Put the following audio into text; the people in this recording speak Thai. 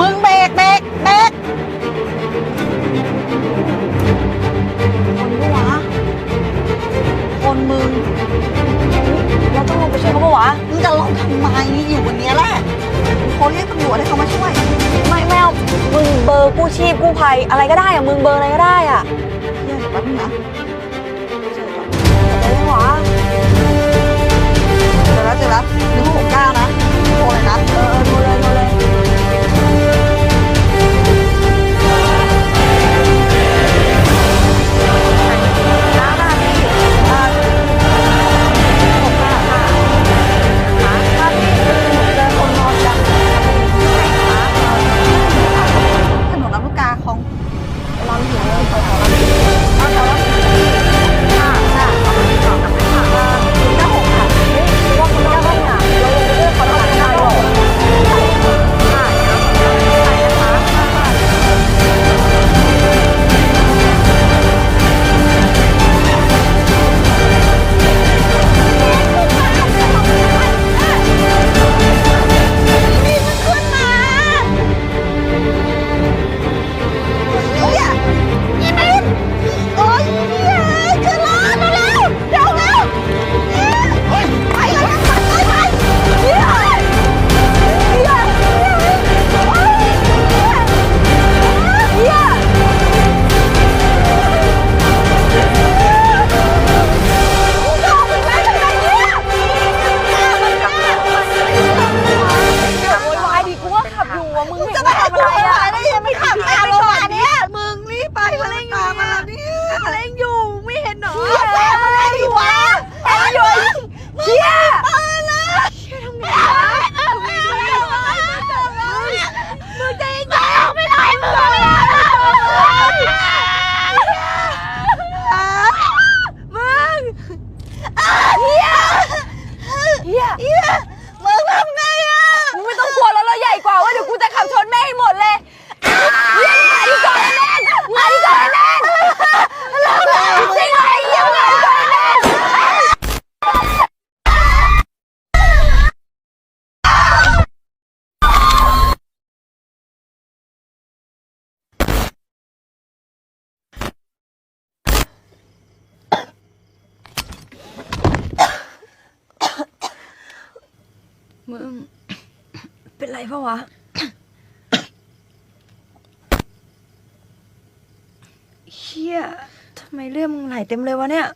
มึงเบรกเบรกเบรกคนปะวะคนมึงเราต้องลงไปช่วยเขาปะวะมึงจะลงทำไมอยู่บนนี้แหละโทรเรียกตำรวจให้เขามาช่วย ไม่แมวมึงเบอร์กู้ชีพกู้ภัยอะไรก็ได้อะมึงเบอร์อะไรก็ได้อะเดี๋แป๊บนึงนะ มึง เป็นไรปะวะ เฮียทำไมเลือดมึงไหลเต็มเลยวะเนี่ย